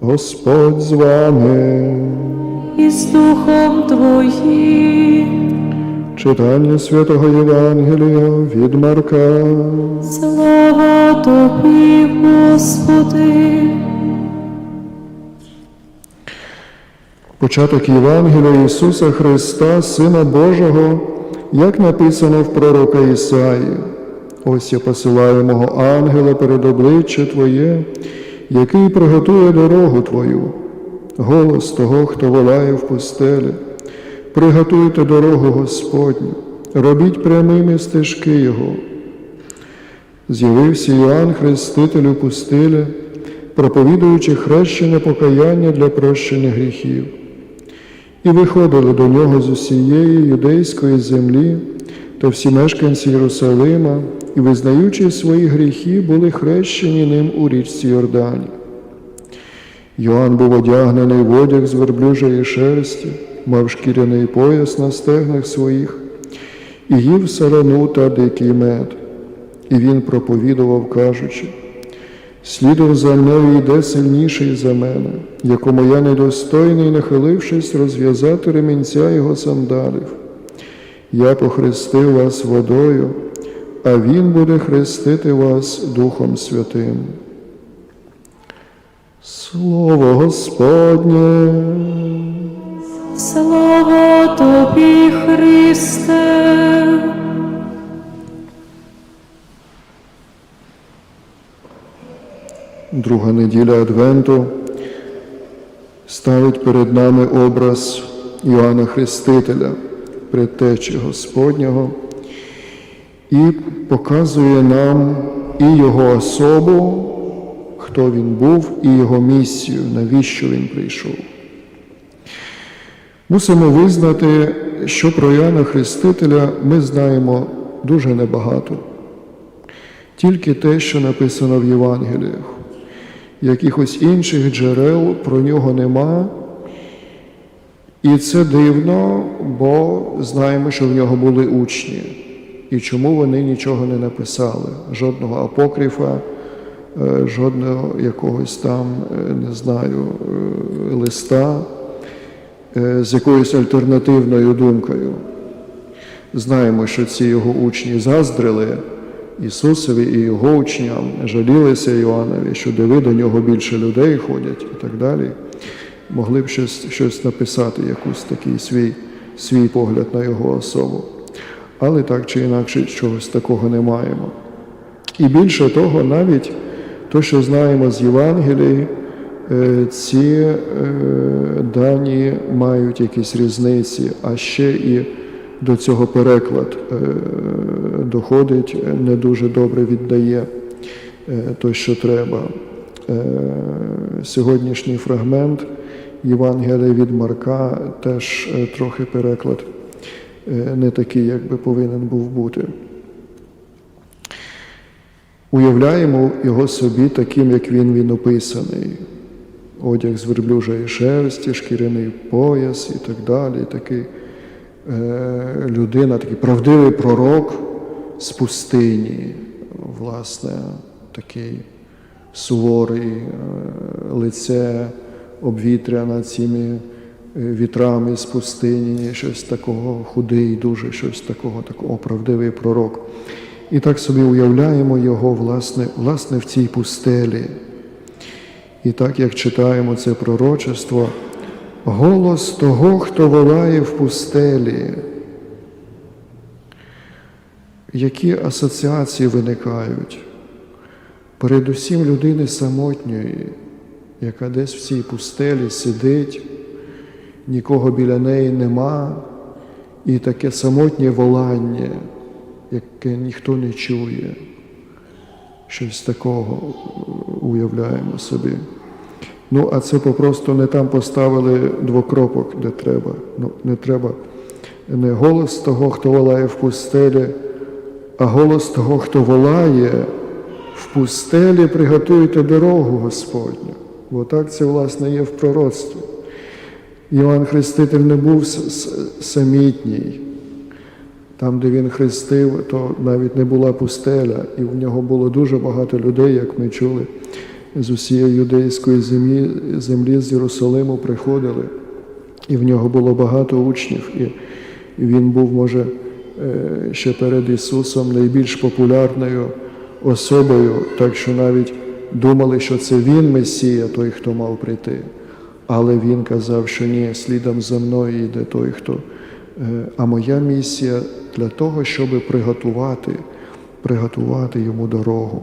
Господь з вами. і з Духом Твоїм. Читання святого Євангелія від Марка. Слава Тобі, Господи. Початок Євангелія Ісуса Христа, Сина Божого, як написано в пророка Ісаї. Ось я посилаю мого ангела перед обличчя Твоє, який приготує дорогу Твою, голос того, хто волає в пустелі. Приготуйте дорогу Господню, робіть прямими стежки Його. З'явився Іоанн Хреститель у пустелі, проповідуючи хрещене покаяння для прощення гріхів. І виходили до нього з усієї юдейської землі та всі мешканці Єрусалима, і, визнаючи свої гріхи, були хрещені ним у річці Йордані. Йоанн був одягнений в одяг з верблюжої шерсті, мав шкіряний пояс на стегнах своїх, і їв сарану та дикий мед. І він проповідував, кажучи, Слідом за мною йде сильніший за мене, якому я недостойний, нахилившись, розв'язати ремінця його сандалів. Я похрестив вас водою, а Він буде хрестити вас Духом Святим. Слово Господнє. Слава Тобі, Христе. Друга неділя Адвенту ставить перед нами образ Іоанна Хрестителя, предтечі Господнього, і показує нам і його особу, хто він був, і його місію, навіщо він прийшов. Мусимо визнати, що про Іоанна Хрестителя ми знаємо дуже небагато. Тільки те, що написано в Євангеліях. Якихось інших джерел про нього нема. І це дивно, бо знаємо, що в нього були учні. І чому вони нічого не написали? Жодного апокрифа, е, жодного якогось там, е, не знаю, е, листа з якоюсь альтернативною думкою. Знаємо, що ці його учні заздрили Ісусові і його учням, жалілися Іоаннові, що диви до нього більше людей ходять і так далі. Могли б щось, щось написати, якийсь такий свій, свій погляд на його особу. Але так чи інакше чогось такого не маємо. І більше того, навіть то, що знаємо з Євангелії, е, ці е, дані мають якісь різниці, а ще і до цього переклад е, доходить, не дуже добре віддає е, то, що треба. Сьогоднішній фрагмент Євангелія від Марка теж е, трохи переклад е, не такий, як би повинен був бути. Уявляємо його собі таким, як він він описаний. Одяг з верблюжої шерсті, шкіряний пояс і так далі. Такий е, людина, такий правдивий пророк з пустині, власне, такий суворий, е, лице обвітряне цими е, вітрами з пустині, щось такого худий, дуже щось такого, такого правдивий пророк. І так собі уявляємо його власне, власне в цій пустелі. І так як читаємо це пророчество, голос того, хто волає в пустелі, які асоціації виникають? Передусім людини самотньої, яка десь в цій пустелі сидить, нікого біля неї нема, і таке самотнє волання, яке ніхто не чує. Щось такого уявляємо собі. Ну, а це попросту не там поставили двокропок, де треба. Ну, не треба не голос того, хто волає в пустелі, а голос того, хто волає в пустелі, приготуйте дорогу Господню. Бо так це, власне, є в пророцтві. Іван Хреститель не був самітній. Там, де він хрестив, то навіть не була пустеля, і в нього було дуже багато людей, як ми чули з усієї юдейської землі, землі з Єрусалиму приходили, і в нього було багато учнів, і, і він був, може, е, ще перед Ісусом найбільш популярною особою, так що навіть думали, що це Він Месія, той, хто мав прийти. Але він казав, що ні, слідом за мною йде той, хто. Е, А моя місія для того, щоб приготувати, приготувати йому дорогу.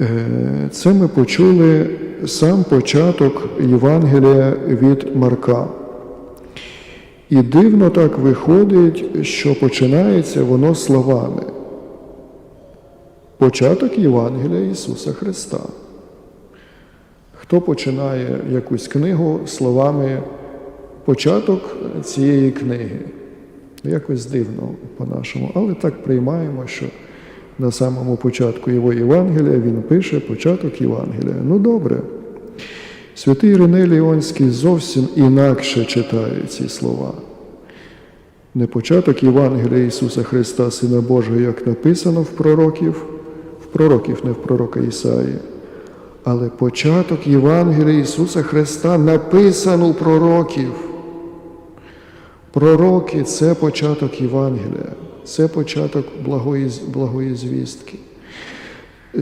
Е, Це ми почули сам початок Євангелія від Марка. І дивно так виходить, що починається воно словами. Початок Євангелія Ісуса Христа. Хто починає якусь книгу словами початок цієї книги? Якось дивно по-нашому, але так приймаємо, що на самому початку його Євангелія він пише початок Євангелія. Ну добре. Святий Іриней Ліонський зовсім інакше читає ці слова. Не початок Євангелія Ісуса Христа, Сина Божого, як написано в пророків, пророків, не в пророка Ісаї, але початок Євангелія Ісуса Христа написано у пророків. Пророки це початок Євангелія, це початок благої, благої звістки.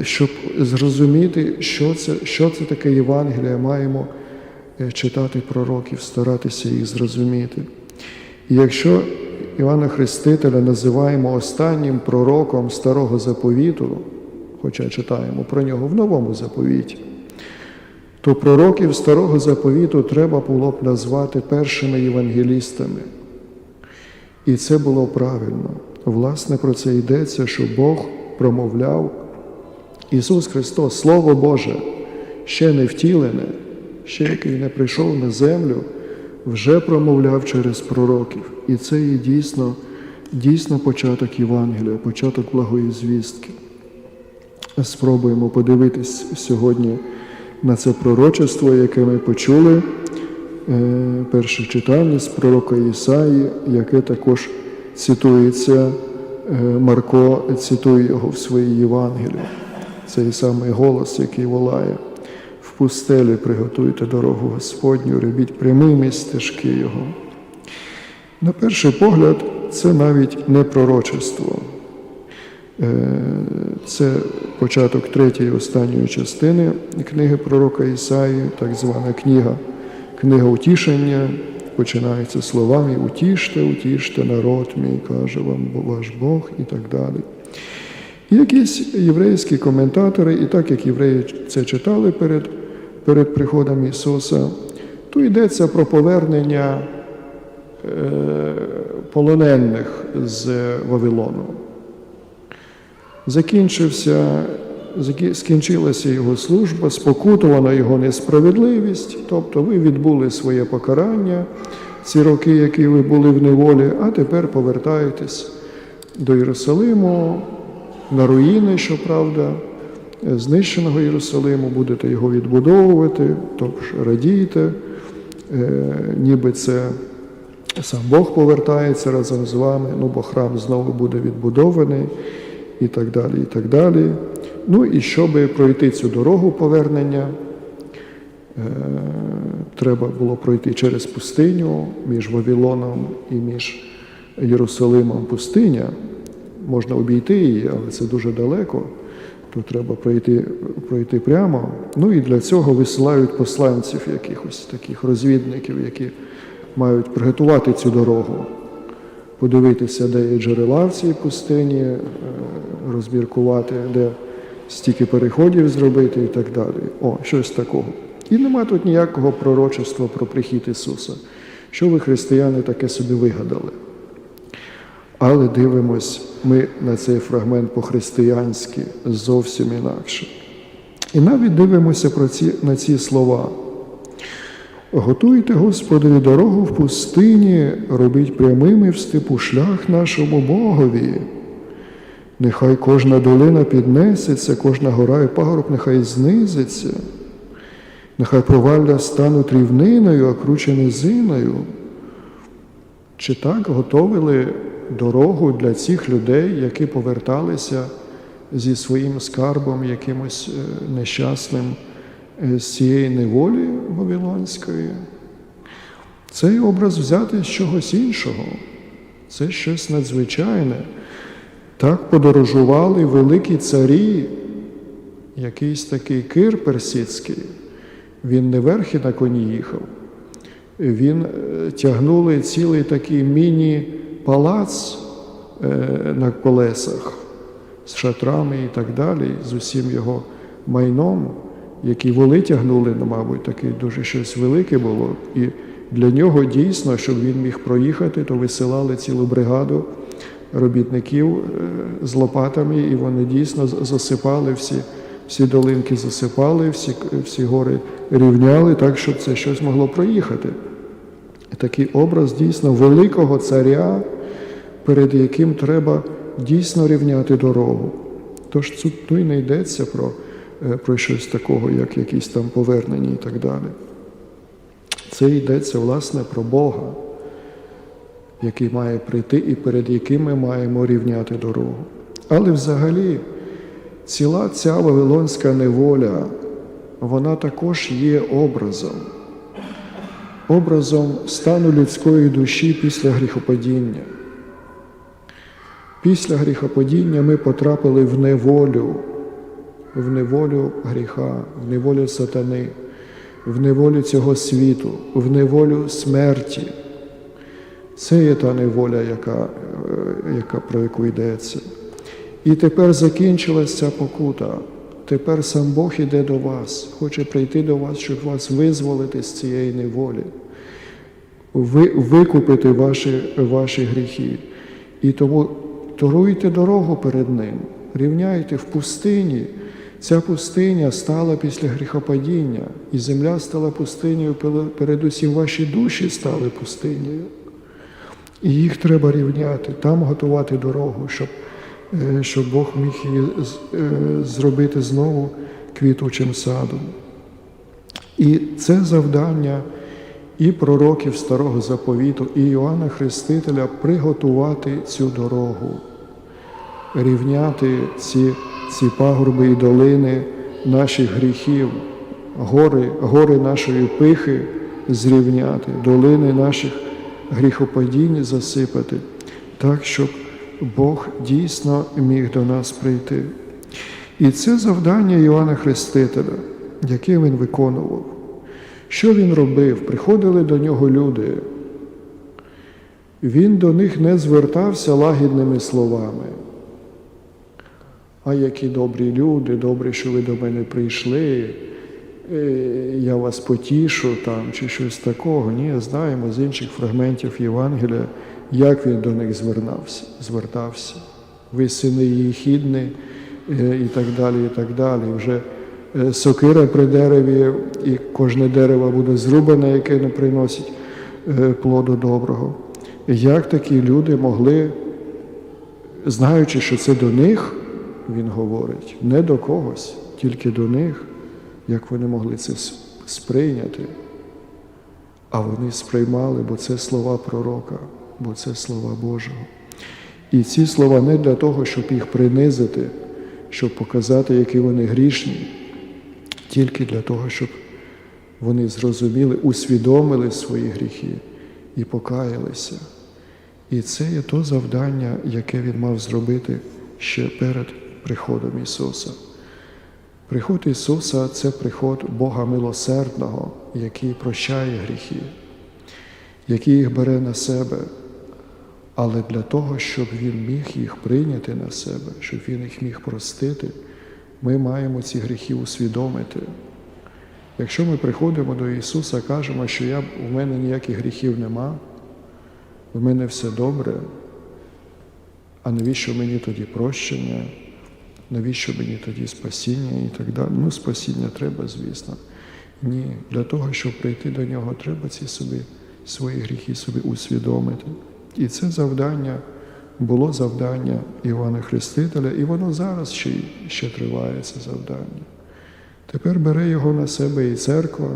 Щоб зрозуміти, що це, що це таке Євангелія, маємо е, читати пророків, старатися їх зрозуміти. І якщо Івана Хрестителя називаємо останнім пророком Старого Заповіту, хоча читаємо про нього в новому заповіті, то пророків Старого Заповіту треба було б назвати першими євангелістами. І це було правильно. Власне, про це йдеться, що Бог промовляв Ісус Христос, Слово Боже, ще не втілене, ще який не прийшов на землю, вже промовляв через пророків. І це є дійсно, дійсно початок Євангелія, початок благої звістки. Спробуємо подивитись сьогодні на це пророчество, яке ми почули, е, перше читання з пророка Ісаї, яке також цитується, е, Марко цитує його в своїй Євангелії. Цей самий голос, який волає. В пустелі приготуйте дорогу Господню, робіть прямими стежки Його. На перший погляд, це навіть не пророчество. Е, Це початок третьої останньої частини книги пророка Ісаї, так звана книга, книга утішення, починається словами Утіште, утіште народ мій, каже вам ваш Бог і так далі. І якісь єврейські коментатори, і так як євреї це читали перед, перед приходом Ісуса, то йдеться про повернення е, полонених з Вавилону. Закінчився, скінчилася його служба, спокутувана його несправедливість, тобто ви відбули своє покарання ці роки, які ви були в неволі, а тепер повертаєтесь до Єрусалиму, на руїни, щоправда, знищеного Єрусалиму, будете його відбудовувати, тож радійте, е, ніби це сам Бог повертається разом з вами, ну бо храм знову буде відбудований і так далі. і так далі. Ну і щоб пройти цю дорогу повернення, е, треба було пройти через пустиню між Вавилоном і між Єрусалимом пустиня. Можна обійти її, але це дуже далеко, то треба пройти, пройти прямо. Ну і для цього висилають посланців якихось таких розвідників, які мають приготувати цю дорогу, подивитися, де є джерела в цій пустині, е, розміркувати, де стільки переходів зробити і так далі. О, щось такого. І нема тут ніякого пророчества про прихід Ісуса. Що ви, християни, таке собі вигадали? Але дивимось ми на цей фрагмент по-християнськи зовсім інакше. І навіть дивимося про ці, на ці слова. Готуйте Господові дорогу в пустині, робіть прямими в степу шлях нашому Богові. Нехай кожна долина піднесеться, кожна гора і пагорб нехай знизиться, нехай провалля стануть рівниною, а круче низиною. Чи так готовили дорогу для цих людей, які поверталися зі своїм скарбом, якимось е, нещасним з цієї неволі Вавилонської. Цей образ взяти з чогось іншого. Це щось надзвичайне. Так подорожували великі царі, якийсь такий кир персидський. Він не верхи на коні їхав. Він е, тягнули цілий такий міні-палац е, на колесах з шатрами і так далі, з усім його майном, які воли тягнули, ну, мабуть, таке дуже щось велике було. І для нього дійсно, щоб він міг проїхати, то висилали цілу бригаду робітників е, з лопатами, і вони дійсно засипали всі, всі долинки засипали, всі, всі гори рівняли так, щоб це щось могло проїхати. Такий образ дійсно великого царя, перед яким треба дійсно рівняти дорогу. Тож тут і не йдеться про, про щось такого, як якісь там повернення і так далі. Це йдеться, власне, про Бога, який має прийти і перед яким ми маємо рівняти дорогу. Але взагалі ціла ця вавилонська неволя, вона також є образом образом стану людської душі після гріхопадіння. Після гріхопадіння ми потрапили в неволю, в неволю гріха, в неволю сатани, в неволю цього світу, в неволю смерті. Це є та неволя, яка, е, яка, про яку йдеться. І тепер закінчилася ця покута. Тепер сам Бог іде до вас, хоче прийти до вас, щоб вас визволити з цієї неволі, ви, викупити ваші, ваші гріхи. І тому торуйте дорогу перед Ним, рівняйте в пустині. Ця пустиня стала після гріхопадіння, і земля стала пустинею, передусім ваші душі стали пустинею. І їх треба рівняти, там готувати дорогу, щоб, е, щоб Бог міг її е, зробити знову квітучим садом. І це завдання і пророків Старого Заповіту, і Іоанна Хрестителя приготувати цю дорогу, рівняти ці, ці пагорби і долини наших гріхів, гори, гори нашої пихи зрівняти, долини наших гріхопадінь засипати, так, щоб Бог дійсно міг до нас прийти. І це завдання Іоанна Хрестителя, яке він виконував. Що він робив? Приходили до нього люди. Він до них не звертався лагідними словами. А які добрі люди, добре, що ви до мене прийшли, е, я вас потішу там, чи щось такого. Ні, знаємо з інших фрагментів Євангелія, як він до них звернався, звертався. Ви сини її хідні е, і так далі, і так далі. Вже е, сокира при дереві, і кожне дерево буде зрубане, яке не приносить плоду доброго. Як такі люди могли, знаючи, що це до них, він говорить, не до когось, тільки до них, як вони могли це сприйняти. А вони сприймали, бо це слова пророка, бо це слова Божого. І ці слова не для того, щоб їх принизити, щоб показати, які вони грішні, тільки для того, щоб вони зрозуміли, усвідомили свої гріхи і покаялися. І це є то завдання, яке він мав зробити ще перед приходом Ісуса. Приход Ісуса це приход Бога милосердного, який прощає гріхи, який їх бере на себе, але для того, щоб Він міг їх прийняти на себе, щоб Він їх міг простити, ми маємо ці гріхи усвідомити. Якщо ми приходимо до Ісуса, кажемо, що я, в мене ніяких гріхів нема, в мене все добре, а навіщо мені тоді прощення? Навіщо мені тоді спасіння і так далі? Ну, спасіння треба, звісно. Ні, для того, щоб прийти до нього, треба ці собі свої гріхи собі усвідомити. І це завдання було завдання Івана Хрестителя, і воно зараз ще, ще триває це завдання. Тепер бере його на себе і церква,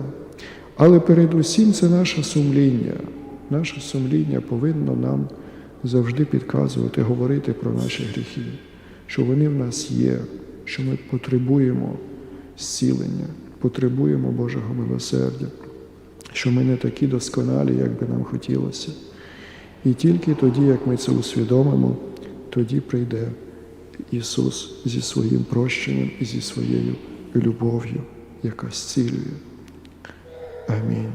але передусім це наше сумління. Наше сумління повинно нам завжди підказувати, говорити про наші гріхи. Що вони в нас є, що ми потребуємо зцілення, потребуємо Божого милосердя, що ми не такі досконалі, як би нам хотілося. І тільки тоді, як ми це усвідомимо, тоді прийде Ісус зі своїм прощенням і зі своєю любов'ю, яка зцілює. Амінь.